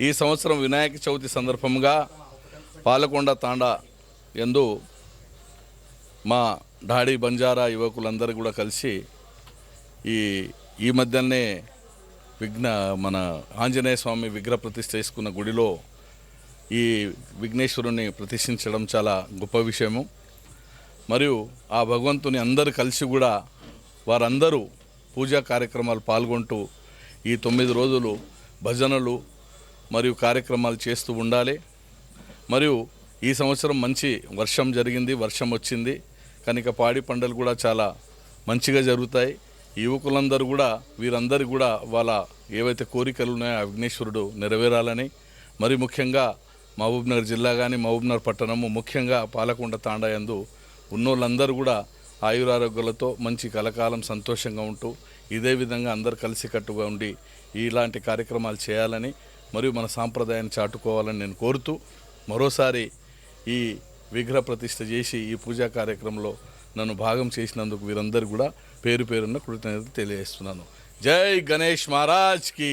ఈ సంవత్సరం వినాయక చవితి సందర్భంగా పాలకొండ తాండా ఎందు మా డాడీ బంజారా యువకులందరూ కూడా కలిసి ఈ ఈ మధ్యనే విఘ్న మన ఆంజనేయ స్వామి విగ్రహ ప్రతిష్ఠ చేసుకున్న గుడిలో ఈ విఘ్నేశ్వరుని ప్రతిష్ఠించడం చాలా గొప్ప విషయము. మరియు ఆ భగవంతుని అందరూ కలిసి కూడా వారందరూ పూజా కార్యక్రమాలు పాల్గొంటూ ఈ తొమ్మిది రోజులు భజనలు మరియు కార్యక్రమాలు చేస్తూ ఉండాలి. మరియు ఈ సంవత్సరం మంచి వర్షం జరిగింది వర్షం వచ్చింది. కనుక పాడి పంటలు కూడా చాలా మంచిగా జరుగుతాయి. యువకులందరూ కూడా వీరందరూ కూడా వాళ్ళ ఏవైతే కోరికలు ఉన్నాయో విఘ్నేశ్వరుడు నెరవేరాలని. మరి ముఖ్యంగా మహబూబ్నగర్ జిల్లా కానీ మహబూబ్నగర్ పట్టణము ముఖ్యంగా పాలకొండ తాండాయందు ఉన్నోళ్ళందరూ కూడా ఆయురారోగ్యాలతో మంచి కలకాలం సంతోషంగా ఉంటూ ఇదే విధంగా అందరు కలిసికట్టుగా ఉండి ఇలాంటి కార్యక్రమాలు చేయాలని మరియు మన సాంప్రదాయాన్ని చాటుకోవాలని నేను కోరుతూ మరోసారి ఈ విగ్రహ ప్రతిష్ఠ చేసి ఈ పూజా కార్యక్రమంలో నన్ను భాగం చేసినందుకు వీరందరూ కూడా పేరు పేరున్న కృతజ్ఞతలు తెలియజేస్తున్నాను. జై గణేష్ మహారాజ్కి.